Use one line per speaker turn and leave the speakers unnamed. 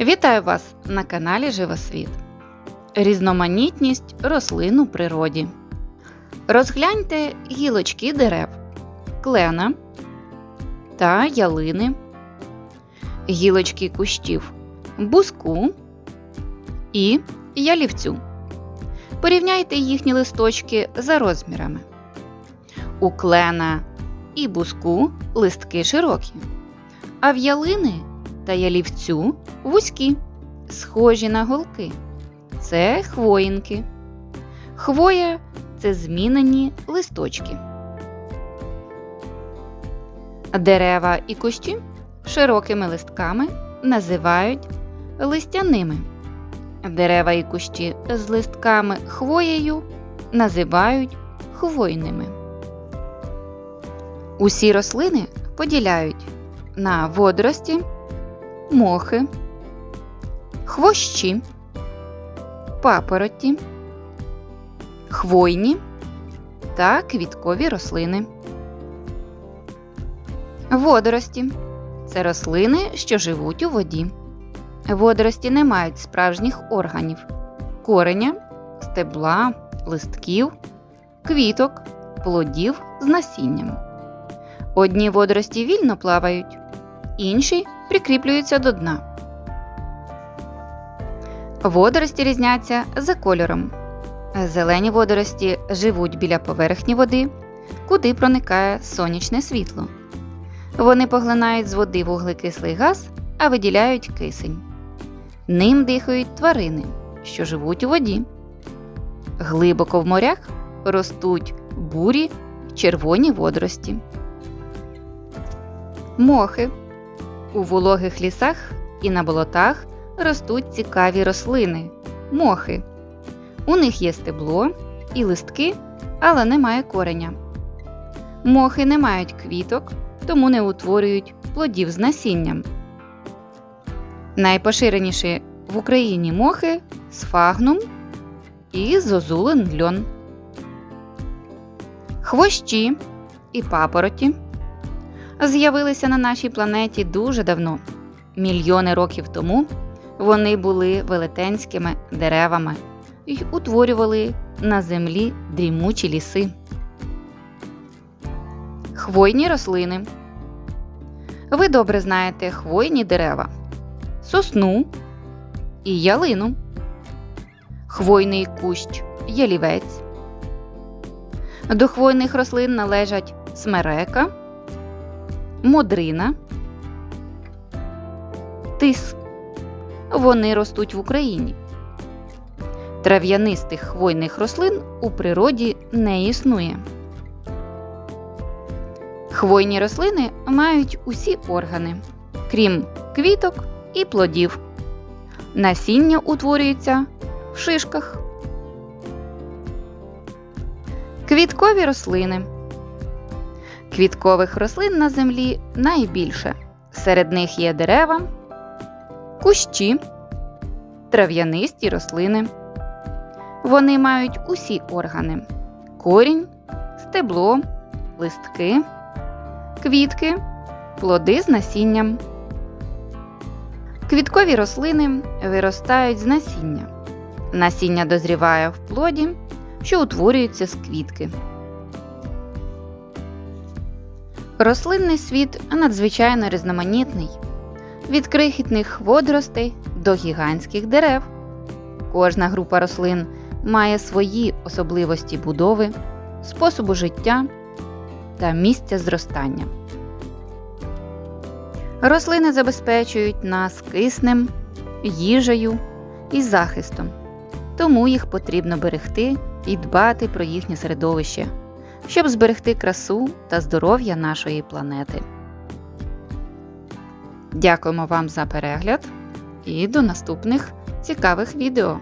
Вітаю вас на каналі Живосвіт. Різноманітність рослин у природі. Розгляньте гілочки дерев, клена та ялини, гілочки кущів, буску і ялівцю. Порівняйте їхні листочки за розмірами. У клена і буску листки широкі, а в ялини та ялівцю вузькі, схожі на голки. Це хвоїнки. Хвоя це змінені листочки. Дерева і кущі широкими листками називають листяними. Дерева і кущі з листками хвоєю називають хвойними. Усі рослини поділяють на водорості, мохи, хвощі, папороті, хвойні та квіткові рослини. Водорості це рослини, що живуть у воді. Водорості не мають справжніх органів кореня, стебла, листків, квіток, плодів з насінням. Одні водорості вільно плавають, інші прикріплюються до дна. Водорості різняться за кольором. Зелені водорості живуть біля поверхні води, куди проникає сонячне світло. Вони поглинають з води вуглекислий газ, а виділяють кисень. Ним дихають тварини, що живуть у воді. Глибоко в морях ростуть бурі червоні водорості. Мохи. У вологих лісах і на болотах ростуть цікаві рослини мохи. У них є стебло і листки, але немає кореня. Мохи не мають квіток, тому не утворюють плодів з насінням. Найпоширеніші в Україні мохи сфагнум і зозулин льон. Хвощі і папороті з'явилися на нашій планеті дуже давно. Мільйони років тому вони були велетенськими деревами і утворювали на землі дрімучі ліси. Хвойні рослини. Ви добре знаєте хвойні дерева, сосну і ялину, хвойний кущ ялівець. До хвойних рослин належать смерека, модрина, тис. Вони ростуть в Україні. Трав'янистих хвойних рослин у природі не існує. Хвойні рослини мають усі органи, крім квіток і плодів. Насіння утворюється в шишках. Квіткові рослини. Квіткових рослин на землі найбільше. Серед них є дерева, кущі, трав'янисті рослини. Вони мають усі органи: корінь, стебло, листки, квітки, плоди з насінням. Квіткові рослини виростають з насіння. Насіння дозріває в плоді, що утворюється з квітки. Рослинний світ надзвичайно різноманітний від крихітних водоростей до гігантських дерев. Кожна група рослин має свої особливості будови, способу життя та місця зростання. Рослини забезпечують нас киснем, їжею і захистом, тому їх потрібно берегти і дбати про їхнє середовище, щоб зберегти красу та здоров'я нашої планети. Дякуємо вам за перегляд і до наступних цікавих відео!